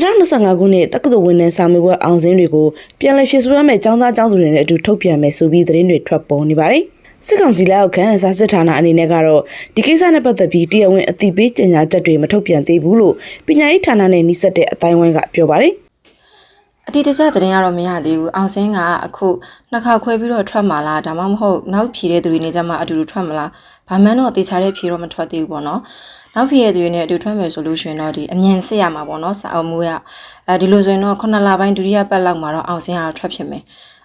2025ခုနှစ်တက္ကသိုလ်ဝင်နှန်းစာမေးပွဲအောင်စင်းတွေကိုပြန်လည်ဖြစ်ဆိုရမယ့်ចောင်းသားចောင်းသူတွေနဲ့အတူထုတ်ပြန်မယ်ဆိုပြီးသတင်းတွေထွက်ပေါ်နေပါတယ်။စစ်ကောင်စီလက်အောက်ခံစာစစ်ဌာနအနေနဲ့ကတော့ဒီကိစ္စနဲ့ပတ်သက်ပြီးတရားဝင်အသိပေးကြေညာချက်တွေမထုတ်ပြန်သေးဘူးလို့ပညာရေးဌာနနဲ့နှိစက်တဲ့အတိုင်းဝိုင်းကပြောပါတယ်။ အတီတကျသတင်းကတော့မရသေးဘူးအောင်စင်းကအခုနှစ်ခါခွဲပြီးတော့ထွက်มาလားဒါမှမဟုတ်နောက်ဖြည့်တဲ့သူတွေနဲ့ကြမှာအတူတူထွက်မလားဘာမှန်းတော့တေချာတဲ့ဖြည့်တော့မထွက်သေးဘူးပေါ့နော်နောက်ဖြည့်တဲ့သူတွေနဲ့အတူထွက်မယ်ဆိုလို့ရှိရင်တော့ဒီအမြန်စစ်ရမှာပေါ့နော်စာအုပ်မှုရအဲဒီလိုဆိုရင်တော့ခုနှစ်လပိုင်းဒုတိယပတ်လောက်မှာတော့အောင်စင်းကတော့ထွက်ဖြစ်မယ်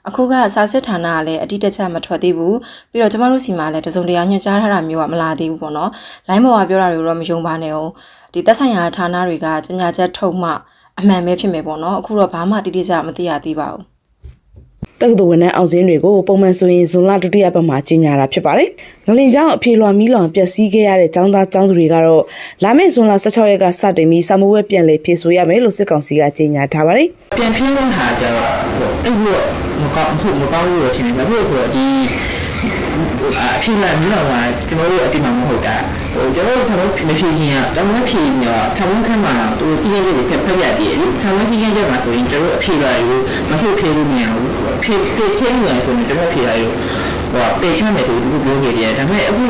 အခုကစာစစ်ဌာနကလည်းအတိတကျမထွက်သေးဘူးပြီးတော့ကျမတို့စီမှာလည်းတစုံတရာညွှန်ကြားထားတာမျိုးကမလာသေးဘူးပေါ့နော်လိုင်းပေါ်ကပြောတာတွေတော့မယုံပါနဲ့အောင်ဒီသက်ဆိုင်ရာဌာနတွေကကြေညာချက်ထုတ်မှအမှန်ပဲဖြစ်မယ်ပေါ့နော်အခုတော့ဘာမှတိတိကျမသိရသေးပါဘူး တက္ကသိုလ်ဝန်ထမ်းအောင်စင်းတွေကိုပုံမှန်ဆိုရင်ဇွန်လဒုတိယပတ်မှာကြီးညာတာဖြစ်ပါတယ်။ငလင်ကျောင်းအပြေလွှာမီးလောင်ပျက်စီးခဲ့ရတဲ့ကျောင်းသားကျောင်းသူတွေကတော့လာမယ့်ဇွန်လ16ရက်ကစတင်ပြီးစာမိုးဝဲပြန်လည်ဖြည့်ဆို့ရမယ်လို့စစ်ကောင်စီကကြေညာထားပါတယ်ပြန်ဖြင်းတဲ့ဟာကျတော့ဟိုတိတ်ပြီးတော့မကောင်းဘူးမကောင်းဘူးလို့ထင်တယ်ဘာဖြစ်လို့ဆိုတော့ဒီအဖြစ်လာမျိုးတော့ကျွန်တော်တို့အတိမမဟုတ်တာဟိုကျွန်တော်တို့ဆောင်းမဖြည့်ခြင်းကတောင်းမဖြည့်နေတော့ဆောင်းခန်းမှာသူစီးရဲလေးဖက်ဖက်ပြတည်လေဆောင်းစီးရဲချက်မှာဆိုရင်ကျွန်တော်တို့အဖြစ်လာယူမဖြည့်ဖြည့်လို့မရဘူး ဖြည့်ဖြည့်ချင်းနေဆိုရင်ကျွန်တော်ဖြည့်လာယူဟိုပေချမ်းမယ်ဆိုသူပြောနေတယ်ဒါပေမဲ့အခု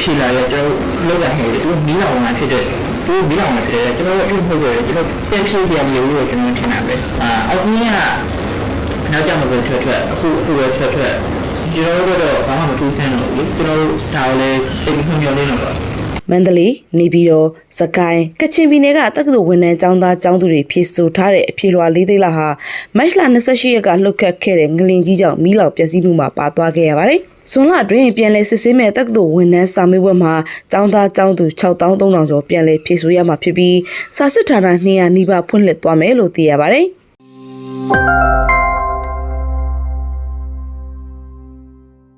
ဖြည့်လာရကျွန်တော်လောက်ရဟဲ့သူမီးလောင်မှဖြစ်တဲ့သူမီးလောင်မှဖြစ်တယ်ကျွန်တော်တို့အမှုတွေကျွန်တော်ပြန်ဖြည့်ပြန်လို့လို့ကျွန်တော်ထင်တာပဲအာအောက်စီးကနောက်ကြမှာပဲထွက်ထွက်အခုအခုပဲထွက်ထွက်ကျွန်တော်တို့ကတော့ဘာမှမထူးဆန်းတော့ဘူးလေကျွန်တော်တို့ဒါကိုလည်းတိတ်ပြီးမျှော်လင့်တော့ပါ။ မန္တလေးနေပြည်တော်စကိုင်းကချင်ပြည်နယ်ကတက္ကသိုလ်ဝန်ထမ်းကျောင်းသားကျောင်းသူတွေဖြည့်ဆို့ထားတဲ့အပြေလွှာလေးသိန်းလာဟာမတ်လ28ရက်ကလှုပ်ခတ်ခဲ့တဲ့ငလင်ကြီးကြောင့်မီးလောင်ပျက်စီးမှုမှာပါသွားခဲ့ရပါတယ်။ဇွန်လအတွင်းပြန်လည်စစ်ဆေးမဲ့တက္ကသိုလ်ဝန်ထမ်းစာမေးပွဲမှာကျောင်းသားကျောင်းသူ6300ကျော်ပြန်လည်ဖြည့်ဆို့ရမှာဖြစ်ပြီးစာစစ်ဌာန200နီးပါးဖွင့်လှစ်သွားမယ်လို့သိရပါတယ်။